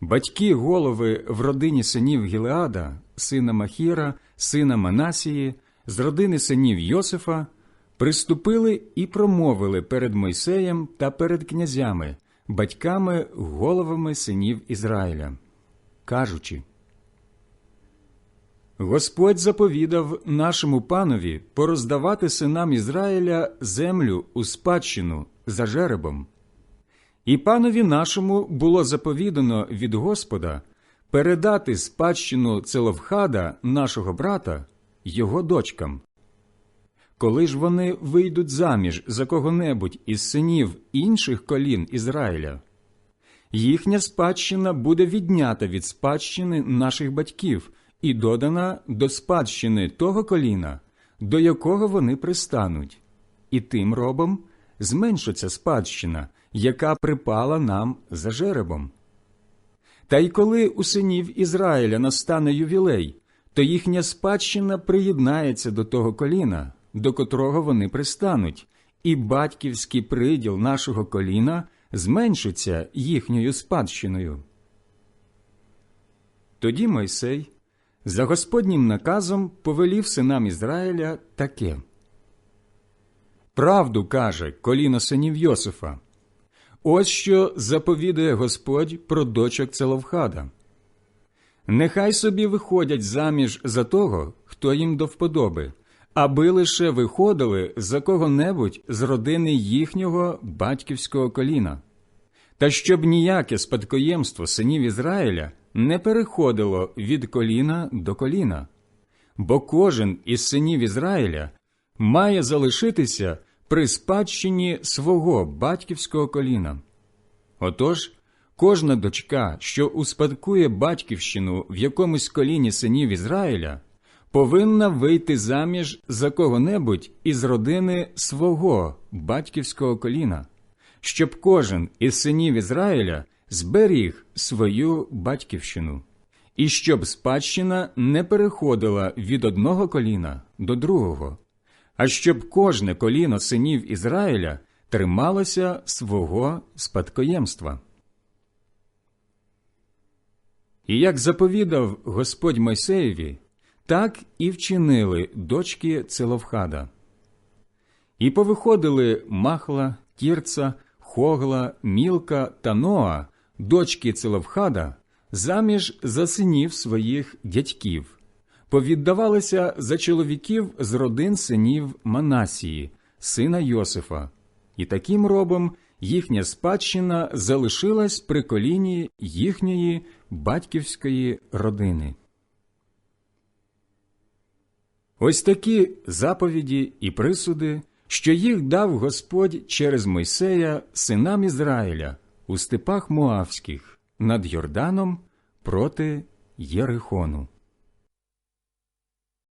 Батьки голови в родині синів Гілеада, сина Махіра, сина Манасії, з родини синів Йосифа, приступили і промовили перед Мойсеєм та перед князями, батьками, головами синів Ізраїля, кажучи. Господь заповідав нашому панові пороздавати синам Ізраїля землю у спадщину за жеребом. І панові нашому було заповідано від Господа передати спадщину Целовхада, нашого брата, його дочкам. Коли ж вони вийдуть заміж за кого-небудь із синів інших колін Ізраїля, їхня спадщина буде віднята від спадщини наших батьків і додана до спадщини того коліна, до якого вони пристануть, і тим робом зменшиться спадщина, яка припала нам за жеребом. Та й коли у синів Ізраїля настане ювілей, то їхня спадщина приєднається до того коліна, до котрого вони пристануть, і батьківський приділ нашого коліна зменшиться їхньою спадщиною. Тоді Мойсей за Господнім наказом повелів синам Ізраїля таке. Правду каже коліно синів Йосифа. Ось що заповідує Господь про дочок Целовхада. Нехай собі виходять заміж за того, хто їм до вподоби, аби лише виходили за кого-небудь з родини їхнього батьківського коліна, та щоб ніяке спадкоємство синів Ізраїля не переходило від коліна до коліна, бо кожен із синів Ізраїля має залишитися при спадщині свого батьківського коліна. Отож, кожна дочка, що успадкує батьківщину в якомусь коліні синів Ізраїля, повинна вийти заміж за кого-небудь із родини свого батьківського коліна, щоб кожен із синів Ізраїля зберіг свою батьківщину, і щоб спадщина не переходила від одного коліна до другого, а щоб кожне коліно синів Ізраїля трималося свого спадкоємства. І як заповідав Господь Мойсеєві, так і вчинили дочки Целовхада. І повиходили Махла, Тірца, Хогла, Мілка та Ноа, дочки Целовхада, заміж за синів своїх дядьків, повіддавалися за чоловіків з родин синів Манасії, сина Йосифа, і таким робом їхня спадщина залишилась при коліні їхньої батьківської родини. Ось такі заповіді і присуди, що їх дав Господь через Мойсея синам Ізраїля у степах Моавських над Йорданом проти Єрихону.